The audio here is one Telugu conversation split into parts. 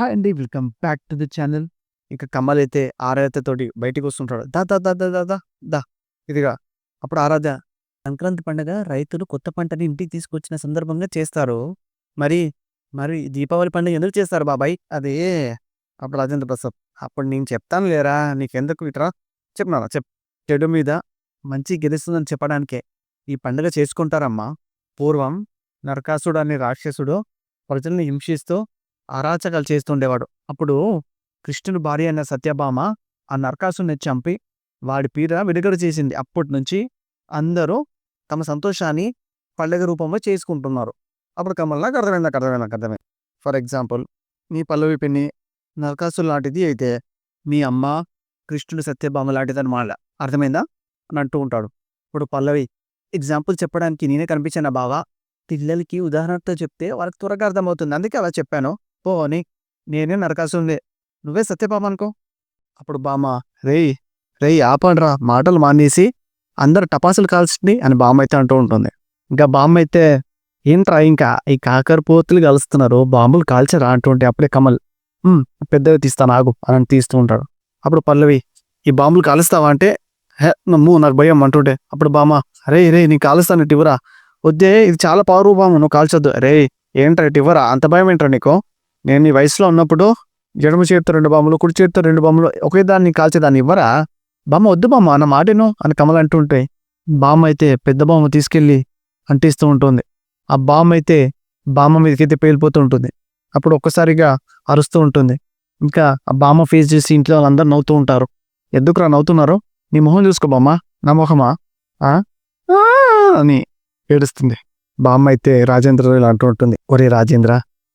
హాయ్ అండి. Welcome back to the channel. ఇక కమల్ అయితే ఆరాధ్య తోటి బయటికి వస్తుంటాడు దా దా దా దా దా దా. ఇదిగా అప్పుడు ఆరాధ్య సంక్రాంతి పండుగ రైతులు కొత్త పంటని ఇంటికి తీసుకొచ్చిన సందర్భంగా చేస్తారు. మరి మరి దీపావళి పండుగ ఎందుకు చేస్తారు బాబాయ్? అదే అప్పుడు రాజేంద్ర ప్రసాద్ అప్పుడు నేను చెప్తాను లేరా? నీకెందుకు ఇట్రా? చెప్పినా చెప్ చెడు మీద మంచి గెలుస్తుందని చెప్పడానికే ఈ పండుగ చేసుకుంటారమ్మా. పూర్వం నరకాసుడు అనే రాక్షసుడు ప్రజల్ని హింసిస్తూ అరాచకాలు చేస్తుండేవాడు. అప్పుడు కృష్ణుని భార్య అయిన సత్యభామ ఆ నరకాసుని చంపి వాడి పీర విడుగడ చేసింది. అప్పటి నుంచి అందరూ తమ సంతోషాన్ని పండుగ రూపంలో చేసుకుంటున్నారు. అప్పుడు కమల్ అర్థమైంది నాకు అర్థమైంది నాకు అర్థమైంది ఫర్ ఎగ్జాంపుల్ నీ పల్లవి పిన్ని నరకాసు లాంటిది అయితే మీ అమ్మ కృష్ణుడు సత్యభామ లాంటిది అనమాట అర్థమైందా? అని అంటూ ఉంటాడు. ఇప్పుడు పల్లవి ఎగ్జాంపుల్ చెప్పడానికి నేనే కనిపించాను బావా? పిల్లలకి ఉదాహరణతో చెప్తే వాళ్ళకి త్వరగా అర్థమవుతుంది. అందుకే అలా చెప్పాను. పోని నేనే నరకాసుంది నువ్వే సత్యపామ అనుకో అప్పుడు బామ్మ రేయ్ రేయ్ ఆపండ్రా మాటలు మానేసి అందరు టపాసులు కాల్చండి అని బామ్మ అయితే అంటూ ఉంటుంది. ఇంకా బామ్మ అయితే ఏంట్రా ఇంకా ఈ కాకర పోతులు కలుస్తున్నారు బాంబులు కాల్చరా? అంటుంటే అప్పుడే కమల్ పెద్దవి తీస్తాను ఆగు అని తీస్తూ ఉంటాడు. అప్పుడు పల్లవి ఈ బాంబులు కాలుస్తావా? అంటే హే నమ్ము నాకు భయం అంటుంటే అప్పుడు బామ్మ అరే రే నీ కాలుస్తాను ఇటు ఇవ్వరా? వద్దే ఇది చాలా పవర్ బామ్మ నువ్వు కాల్చొద్దు. రే ఏంట్రా ఇటు ఇవ్వరా? అంత భయం ఏంట్రా నీకు? నేను ఈ వయసులో ఉన్నప్పుడు ఎడమ చేతితో రెండు బాంబులు కుడి చేతితో రెండు బొమ్మలు ఒకే దాన్ని కాల్చే దాన్ని ఇవ్వరా? బామ్మ వద్దు బామ్మ అన్న మాటను అని కమల అంటుంటే బామ్మ అయితే పెద్ద బామ్మ తీసుకెళ్ళి అంటిస్తూ ఉంటుంది. ఆ బామ్మ అయితే బామ్మ మీదకైతే పేలిపోతూ ఉంటుంది. అప్పుడు ఒక్కసారిగా అరుస్తూ ఉంటుంది. ఇంకా ఆ బామ్మ ఫేస్ చేసి ఇంట్లో వాళ్ళందరూ నవ్వుతూ ఉంటారు. ఎందుకురా నవ్వుతున్నారు? నీ మొహం చూసుకో బామ్మ నా మొహమా? అని ఏడుస్తుంది. బామ్మ అయితే రాజేంద్ర ఇలా అంటూ ఉంటుంది. ఒరే రాజేంద్ర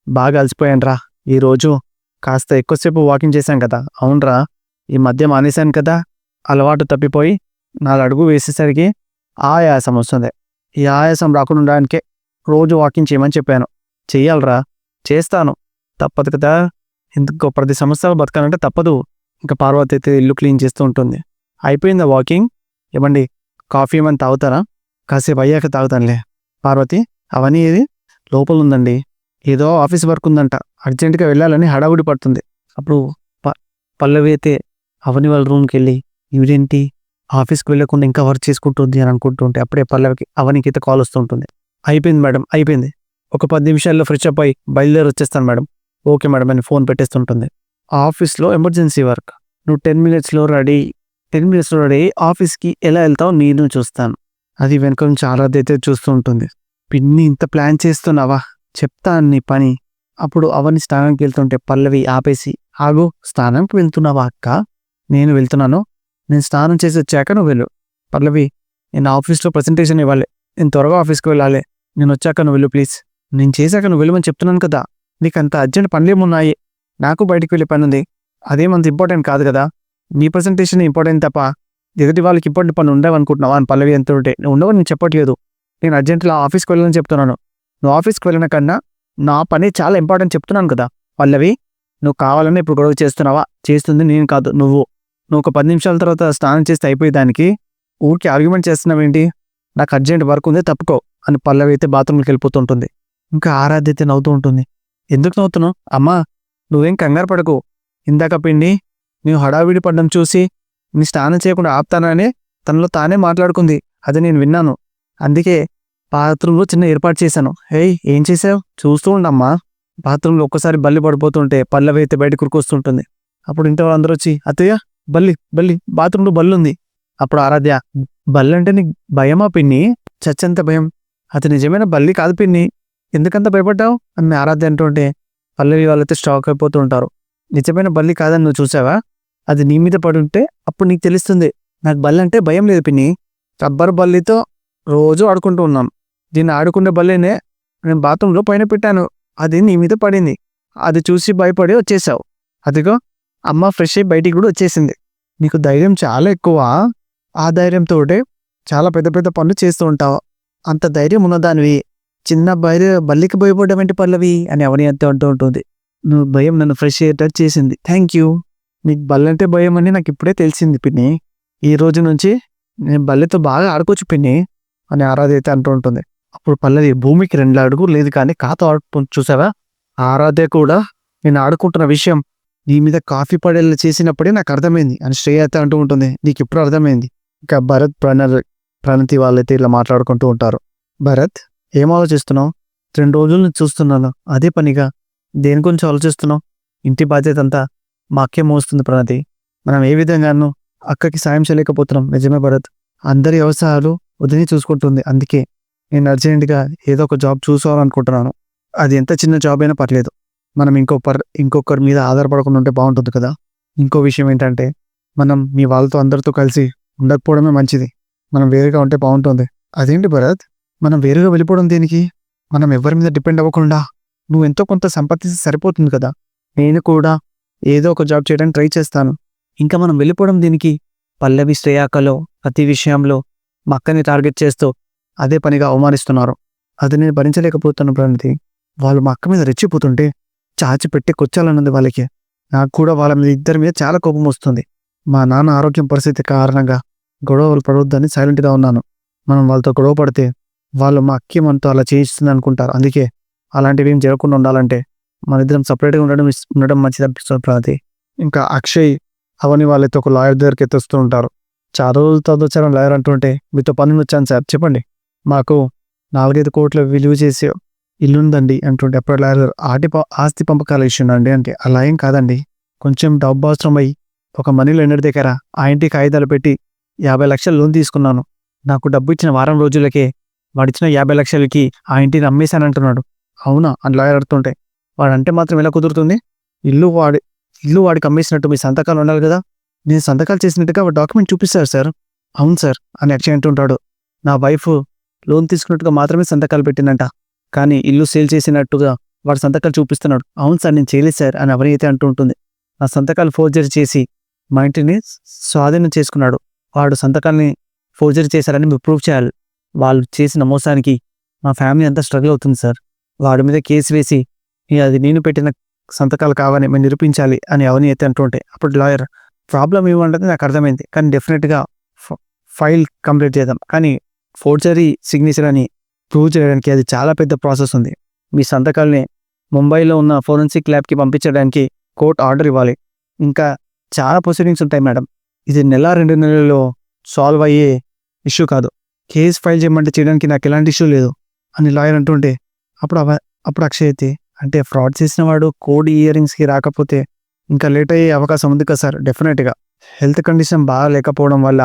బాగా అలసిపోయానురా. ఈరోజు కాస్త ఎక్కువసేపు వాకింగ్ చేశాం కదా. అవునరా ఈ మధ్య మానేశాను కదా. అలవాటు తప్పిపోయి నాలుగు అడుగు వేసేసరికి ఆయాసం వస్తుంది. ఈ ఆయాసం రాకుండా ఉండడానికే రోజు వాకింగ్ చేయమని చెప్పాను. చెయ్యాలరా. చేస్తాను. తప్పదు కదా. ఇందుకు ప్రతి సంవత్సరాలు బతకాలంటే తప్పదు. ఇంకా పార్వతి అయితే ఇల్లు క్లీన్ చేస్తూ ఉంటుంది. అయిపోయిందా వాకింగ్ ఇవ్వండి కాఫీ ఏమైనా తాగుతారా? కాసేపు అయ్యాక తాగుతానులే. పార్వతి అవన్నీ ఏది? లోపల ఉందండి. ఏదో ఆఫీస్ వర్క్ ఉందంట. అర్జెంటుగా వెళ్ళాలని హడావుడి పడుతుంది. అప్పుడు ప పల్లవి అయితే అవని వాళ్ళ రూమ్కి వెళ్ళి ఇవిడేంటి? ఆఫీస్కి వెళ్ళకుండా ఇంకా వర్క్ చేసుకుంటుంది అని అనుకుంటుంటే అప్పుడే పల్లవికి అవనికి అయితే కాల్ వస్తుంటుంది అయిపోయింది మేడం అయిపోయింది. ఒక పది నిమిషాల్లో ఫ్రెష్ అప్ అయి బయలుదేరి వచ్చేస్తాను మేడం. ఓకే మేడం అని ఫోన్ పెట్టేస్తుంటుంది. ఆఫీస్లో ఎమర్జెన్సీ వర్క్. నువ్వు టెన్ మినిట్స్లో రెడీ టెన్ మినిట్స్లో రెడీ ఆఫీస్కి ఎలా వెళ్తావు నేను చూస్తాను. అది వెనుక నుంచి ఆరాధ్య అయితే చూస్తూ ఉంటుంది. పిన్ని ఇంత ప్లాన్ చేస్తున్నావా? చెప్తాను నీ పని. అప్పుడు అవని స్నానానికి వెళ్తుంటే పల్లవి ఆపేసి ఆగు స్నానంకి వెళ్తున్నావా అక్క? నేను వెళ్తున్నాను. నేను స్నానం చేసి వచ్చాక నువ్వు వెళ్ళు. పల్లవి నేను ఆఫీస్లో ప్రజెంటేషన్ ఇవ్వాలి. నేను త్వరగా ఆఫీస్కి వెళ్ళాలి. నేను వచ్చాక నువ్వు వెళ్ళు ప్లీజ్. నేను చేశాక నువ్వు వెళ్ళమని చెప్తున్నాను కదా. నీకు అంత అర్జెంట్ పనులేమున్నాయి? నాకు బయటికి వెళ్ళే పని ఉంది అదేమంత ఇంపార్టెంట్ కాదు కదా. నీ ప్రజెంటేషన్ ఇంపార్టెంట్ తప్ప ఎదుటి వాళ్ళకి ఇంపార్టెంట్ పని ఉండవు అనుకుంటున్నావా అని పల్లవి ఎంత ఉంటే నువ్వు ఉండవని నేను చెప్పట్లేదు. నేను అర్జెంట్లో ఆఫీస్కి వెళ్ళాలని చెప్తున్నాను. నువ్వు ఆఫీస్కి వెళ్ళిన కన్నా నా పని చాలా ఇంపార్టెంట్ చెప్తున్నాను కదా. పల్లవి నువ్వు కావాలని ఇప్పుడు గొడవ చేస్తున్నావా? చేస్తుంది నేను కాదు నువ్వు. నువ్వు ఒక పది నిమిషాల తర్వాత స్నానం చేస్తే అయిపోయేదానికి ఊరికి ఆర్గ్యుమెంట్ చేస్తున్నావేంటి నాకు అర్జెంట్ వర్క్ ఉంది తప్పుకో అని పల్లవి అయితే బాత్రూమ్కి వెళ్ళిపోతుంటుంది. ఇంకా ఆరాధ్య అయితే నవ్వుతూ ఉంటుంది. ఎందుకు నవ్వుతున్నావు? అమ్మా నువ్వేం కంగారు పడకు. ఇందాక పిండి నువ్వు హడావిడి పడడం చూసి నీ స్నానం చేయకుండా ఆపుతానని తనలో తానే మాట్లాడుకుంది. అది నేను విన్నాను. అందుకే బాత్రూంలో చిన్న ఏర్పాటు చేశాను. హేయ్ ఏం చేసావు చూస్తూ ఉండమ్మా. బాత్రూంలో ఒక్కసారి బల్లి పడిపోతుంటే పల్లవి అయితే బయట కురుకొస్తుంటుంది. అప్పుడు ఇంట్లో అందరూ వచ్చి అత్తయ్య బల్లి బల్లి బాత్రూంలో బల్లి ఉంది అప్పుడు ఆరాధ్య బల్లి అంటే నీకు భయమా పిన్ని? చచ్చంత భయం. అది నిజమైన బల్లి కాదు పిన్ని. ఎందుకంత భయపడ్డావు? అని ఆరాధ్య అంటుంటే పల్లవి వాళ్ళైతే స్టాక్ అయిపోతూ ఉంటారు. నిజమైన బల్లి కాదని నువ్వు చూసావా? అది నీ మీద పడి ఉంటే అప్పుడు నీకు తెలుస్తుంది. నాకు బల్లి అంటే భయం లేదు పిన్ని. రబ్బర్ బల్లితో రోజు ఆడుకుంటూ ఉన్నాను దీన్ని ఆడుకునే బల్లేనే నేను బాత్రూంలో పైన పెట్టాను. అది నీ మీద పడింది. అది చూసి భయపడి వచ్చేసావు. అదిగో అమ్మ ఫ్రెష్ అయ్యి బయటికి కూడా వచ్చేసింది. నీకు ధైర్యం చాలా ఎక్కువ. ఆ ధైర్యంతో చాలా పెద్ద పెద్ద పనులు చేస్తూ ఉంటావు. అంత ధైర్యం ఉన్నదానివి చిన్న బయలు బల్లికి భయపడడం ఏంటి పల్లవి? అని అవని అంతే అంటూ ఉంటుంది. నువ్వు భయం నన్ను ఫ్రెష్ అయ్యేటట్టు చేసింది. థ్యాంక్ యూ నీకు బల్లంటే భయం అని నాకు ఇప్పుడే తెలిసింది పిన్ని. ఈ రోజు నుంచి నేను బల్లితో బాగా ఆడుకోవచ్చు పిన్ని అని ఆరాధ అయితే అంటూ ఉంటుంది. అప్పుడు పల్లవి భూమికి రెండు అడుగు లేదు కానీ కాతో ఆడుకుంటూ చూసావా? ఆరాధ్య కూడా నేను ఆడుకుంటున్న విషయం నీ మీద కాఫీ పడేలా చేసినప్పుడే నాకు అర్థమైంది అని శ్రేయత అంటూ ఉంటుంది. నీకు ఇప్పుడు అర్థమైంది? ఇంకా భరత్ ప్రణర్ ప్రణతి వాళ్ళైతే ఇలా మాట్లాడుకుంటూ ఉంటారు. భరత్ ఏం ఆలోచిస్తున్నావు? రెండు రోజుల నుంచి చూస్తున్నాను. అదే పనిగా. దేని గురించి ఆలోచిస్తున్నావు? ఇంటి బాధ్యత అంతా మా మోస్తుంది ప్రణతి? మనం ఏ విధంగానూ అక్కకి సాయం చేయలేకపోతున్నాం. నిజమే భరత్. అందరి వ్యవసాయాలు వదిలి చూసుకుంటుంది. అందుకే నేను అర్జెంటుగా ఏదో ఒక జాబ్ చూసుకోవాలనుకుంటున్నాను. అది ఎంత చిన్న జాబ్ అయినా పర్లేదు. మనం ఇంకో పర్ ఇంకొకరి మీద ఆధారపడకుండా ఉంటే బాగుంటుంది కదా. ఇంకో విషయం ఏంటంటే మనం మీ వాళ్ళతో అందరితో కలిసి ఉండకపోవడమే మంచిది. మనం వేరుగా ఉంటే బాగుంటుంది. అదేంటి భరత్? మనం వేరుగా వెళ్ళిపోవడం దేనికి? మనం ఎవరి మీద డిపెండ్ అవ్వకుండా నువ్వు ఎంతో కొంత సంపాదిస్తే సరిపోతుంది కదా. నేను కూడా ఏదో ఒక జాబ్ చేయడానికి ట్రై చేస్తాను. ఇంకా మనం వెళ్ళిపోవడం దీనికి? పల్లవి శ్రేయాకలో ప్రతి విషయంలో మా అక్కని టార్గెట్ చేస్తూ అదే పనిగా అవమానిస్తున్నారు. అది నేను భరించలేకపోతున్న ప్రణతి. వాళ్ళు మా అక్క మీద రెచ్చిపోతుంటే చాచి పెట్టి కొచ్చాలన్నది వాళ్ళకి. నాకు కూడా వాళ్ళ మీద ఇద్దరి మీద చాలా కోపం వస్తుంది. మా నాన్న ఆరోగ్యం పరిస్థితి కారణంగా గొడవలు పడవద్దని సైలెంట్గా ఉన్నాను. మనం వాళ్ళతో గొడవ పడితే వాళ్ళు మా అక్కి మనతో అలా చేయిస్తుంది అనుకుంటారు. అందుకే అలాంటివి ఏం జరగకుండా ఉండాలంటే మన ఇద్దరం సపరేట్గా ఉండడం ఉండడం మంచిది అనిపిస్తుంది ప్రణతి. ఇంకా అక్షయ్ అవని వాళ్ళతో ఒక లాయర్ దగ్గరికి ఎత్తేస్తూ ఉంటారు. చాలా రోజులు చదివచ్చాను లాయర్ అంటుంటే మీతో పని వచ్చాను సార్ చెప్పండి. మాకు నాలుగైదు కోట్ల విలువ చేసే ఇల్లు ఉందండి అంటుంటే అప్పుడు లాయర్ ఆటి ప- ఆస్తి పంపకాల ఇష్యూ అండి అంటే అలా ఏం కాదండి. కొంచెం డబ్బు అవసరం అయ్యి ఒక మనీ లెండర్ దగ్గర ఆ ఇంటి కాగితాలు పెట్టి యాభై లక్షలు లోన్ తీసుకున్నాను. నాకు డబ్బు ఇచ్చిన వారం రోజులకే వాడిచ్చిన యాభై లక్షలకి ఆ ఇంటిని అమ్మేశానంటున్నాడు అవునా? అని లాయర్ అడుగుతుంటే వాడంటే మాత్రం ఎలా కుదురుతుంది? ఇల్లు వాడి ఇల్లు వాడికి అమ్మేసినట్టు మీ సంతకాలు ఉండాలి కదా? నేను సంతకాలు చేసినట్టుగా డాక్యుమెంట్ చూపిస్తారు సార్. అవును సార్ అని అక్షయ్ అంటుంటాడు. నా వైఫ్ లోన్ తీసుకున్నట్టుగా మాత్రమే సంతకాలు పెట్టిందంట. కానీ ఇల్లు సేల్ చేసినట్టుగా వాడు సంతకాలు చూపిస్తున్నాడు. అవును సార్ నేను చేయలేదు సార్ అని ఎవరైతే అంటూ ఉంటుంది. నా సంతకాలు ఫోర్జరీ చేసి మా ఇంటిని స్వాధీనం చేసుకున్నాడు. వాడు సంతకాల్ని ఫోర్జరీ చేశారని మీరు ప్రూవ్ చేయాలి. వాళ్ళు చేసిన మోసానికి మా ఫ్యామిలీ అంతా స్ట్రగుల్ అవుతుంది సార్. వాడి మీద కేసు వేసి అది నేను పెట్టిన సంతకాలు కావని మేము నిరూపించాలి అని అవని అయితే అంటుంటే అప్పుడు లాయర్ ప్రాబ్లం ఏమంటే నాకు అర్థమైంది. కానీ డెఫినెట్గా ఫైల్ కంప్లీట్ చేద్దాం. కానీ ఫోర్జరీ సిగ్నేచర్ అని ప్రూవ్ చేయడానికి అది చాలా పెద్ద ప్రాసెస్ ఉంది. మీ సంతకాల్ని ముంబైలో ఉన్న ఫోరెన్సిక్ ల్యాబ్కి పంపించడానికి కోర్ట్ ఆర్డర్ ఇవ్వాలి. ఇంకా చాలా ప్రొసీడింగ్స్ ఉంటాయి మేడం. ఇది నెల రెండు నెలల్లో సాల్వ్ అయ్యే ఇష్యూ కాదు. కేసు ఫైల్ చేయమంటే చేయడానికి నాకు ఎలాంటి ఇష్యూ లేదు అని లాయర్ అంటుంటే అప్పుడు అవ అప్పుడు అక్షయ్ అయితే అంటే ఫ్రాడ్ చేసిన వాడు కోడ్ ఇయరింగ్స్కి రాకపోతే ఇంకా లేట్ అయ్యే అవకాశం ఉంది కదా సార్ డెఫినెట్గా హెల్త్ కండిషన్ బాగా లేకపోవడం వల్ల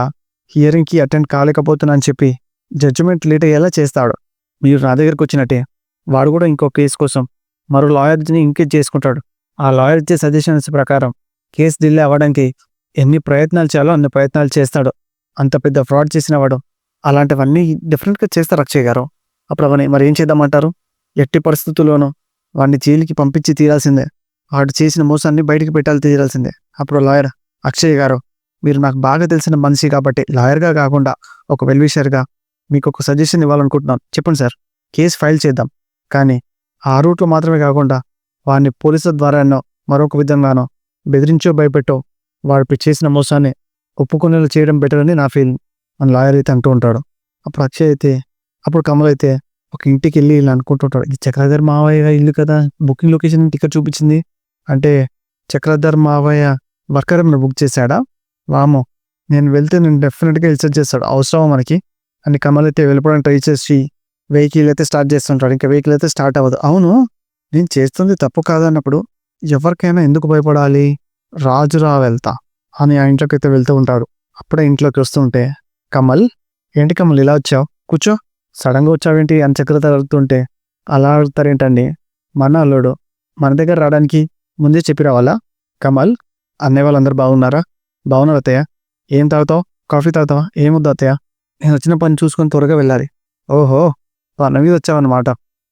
హియరింగ్కి అటెండ్ కాలేకపోతున్నా అని చెప్పి జడ్జిమెంట్ లేట్ అయ్యేలా చేస్తాడు. మీరు నా దగ్గరికి వచ్చినట్టే. వాడు కూడా ఇంకో కేసు కోసం మరో లాయర్ని ఇంకేజ్ చేసుకుంటాడు. ఆ లాయర్ ఇచ్చే సజెషన్స్ ప్రకారం కేసు ఢిల్లీ అవ్వడానికి ఎన్ని ప్రయత్నాలు చేయాలో అన్ని ప్రయత్నాలు చేస్తాడు. అంత పెద్ద ఫ్రాడ్ చేసిన వాడు అలాంటివన్నీ డిఫరెంట్గా చేస్తారు అక్షయ్ గారు. అప్పుడు అవన్నీ మరి ఏం చేద్దామంటారు? ఎట్టి పరిస్థితుల్లోనూ వాడిని జైలుకి పంపించి తీరాల్సిందే. వాడు చేసిన మోసాన్ని బయటికి పెట్టాలి తీరాల్సిందే. అప్పుడు లాయర్ అక్షయ్ గారు మీరు నాకు బాగా తెలిసిన మనిషి కాబట్టి లాయర్గా కాకుండా ఒక వెల్విషర్గా మీకు ఒక సజెషన్ ఇవ్వాలనుకుంటున్నాను. చెప్పండి సార్. కేసు ఫైల్ చేద్దాం. కానీ ఆ రూట్లో మాత్రమే కాకుండా వాడిని పోలీసుల ద్వారానో మరొక విధంగానో బెదిరించో భయపెట్టో వాడిపై చేసిన మోసాన్ని ఒప్పుకునేలా చేయడం బెటర్ అని నా ఫీలింగ్ మన లాయర్ అయితే అంటూ ఉంటాడు. అప్పుడు అక్షయ్ అయితే అప్పుడు కమల్ అయితే ఒక ఇంటికి వెళ్ళి ఇలా అనుకుంటుంటాడు ఇది చక్రధర్ మావయ్య ఇల్లు కదా. బుకింగ్ లొకేషన్ టికెట్ చూపించింది. అంటే చక్రధర్ మావయ్య వర్కర్ ఏమైనా బుక్ చేశాడా? వామో నేను వెళ్తే నేను డెఫినెట్గా ఇన్సర్ట్ చేస్తాడు. అవసరమా మనకి? అని కమల్ అయితే వెళ్ళిపోవడానికి ట్రై చేసి వెహికల్ అయితే స్టార్ట్ చేస్తుంటాడు. ఇంకా వెహికల్ అయితే స్టార్ట్ అవ్వదు. అవును నేను చేస్తుంది తప్పు కాదన్నప్పుడు ఎవరికైనా ఎందుకు భయపడాలి? రాజురా వెళ్తా అని ఆ ఇంట్లోకి అయితే వెళ్తూ ఉంటాడు. అప్పుడే ఇంట్లోకి వస్తుంటే కమల్ ఏంటి కమల్ ఇలా వచ్చావు? కూర్చో. సడన్గా వచ్చావేంటి? అని చక్రత అడుగుతుంటే అలా అడుగుతారేంటండి మన అల్లుడు మన దగ్గర రావడానికి ముందే చెప్పి రావాలా? కమల్ అన్నయ్య వాళ్ళందరూ బాగున్నారా? బాగున్నారు అత్తయ్య ఏం తాగుతావు? కాఫీ తాగుతావా? ఏమొద్దు అత్తయ్య. నేను వచ్చిన పని చూసుకొని త్వరగా వెళ్ళాలి. ఓహో పని మీద వచ్చావన్నమాట.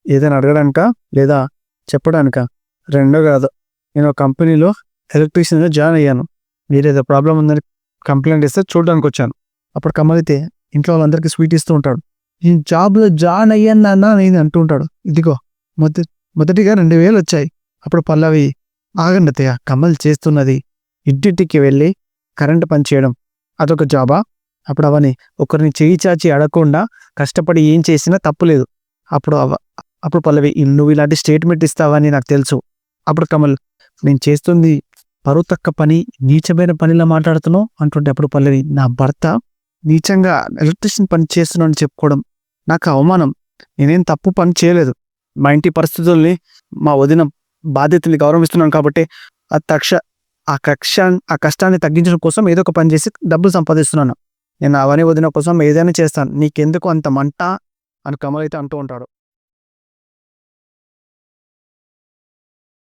ఏదైనా అడగడానికా? లేదా చెప్పడానికా? రెండో కాదు. నేను ఒక కంపెనీలో ఎలక్ట్రీషియన్గా జాయిన్ అయ్యాను. మీరేదో ప్రాబ్లం ఉందని కంప్లైంట్ ఇస్తే చూడడానికి వచ్చాను. అప్పుడు కమలితే అయితే ఇంట్లో వాళ్ళందరికీ స్వీట్ ఇస్తూ ఉంటాడు. నేను జాబ్లో జాయిన్ అయ్యాను నాన్న నేను అంటూ ఉంటాడు. ఇదిగో మొదటి మొదటిగా రెండు వేలు వచ్చాయి. అప్పుడు పల్లవి ఆగండి అత్తయ్య. కమల్ చేస్తున్నది ఇంటింటికి వెళ్ళి కరెంట్ పని చేయడం. అదొక జాబా? అప్పుడు అవని ఒకరిని చేయి చాచి అడగకుండా కష్టపడి ఏం చేసినా తప్పులేదు అప్పుడు అవ అప్పుడు పల్లవి నువ్వు ఇలాంటి స్టేట్మెంట్ ఇస్తావని నాకు తెలుసు. అప్పుడు కమల్ నేను చేస్తుంది పరువు తక్క పని నీచమైన పనిలా మాట్లాడుతున్నావు అంటుంటే అప్పుడు పల్లవి నా భర్త నీచంగా ఎలక్ట్రిషియన్ పని చేస్తున్నాను చెప్పుకోవడం నాకు అవమానం. నేనేం తప్పు పని చేయలేదు. మా ఇంటి పరిస్థితుల్ని మా వదిన బాధ్యతని గౌరవిస్తున్నాను కాబట్టి ఆ తక్ష ఆ కక్ష ఆ కష్టాన్ని తగ్గించడం కోసం ఏదో ఒక పని చేసి డబ్బులు సంపాదిస్తున్నాను. నేను అవన్నీ వదిన కోసం ఏదైనా చేస్తాను. నీకెందుకు అంత మంట అని కమల్ అయితే అంటూ ఉంటాడు.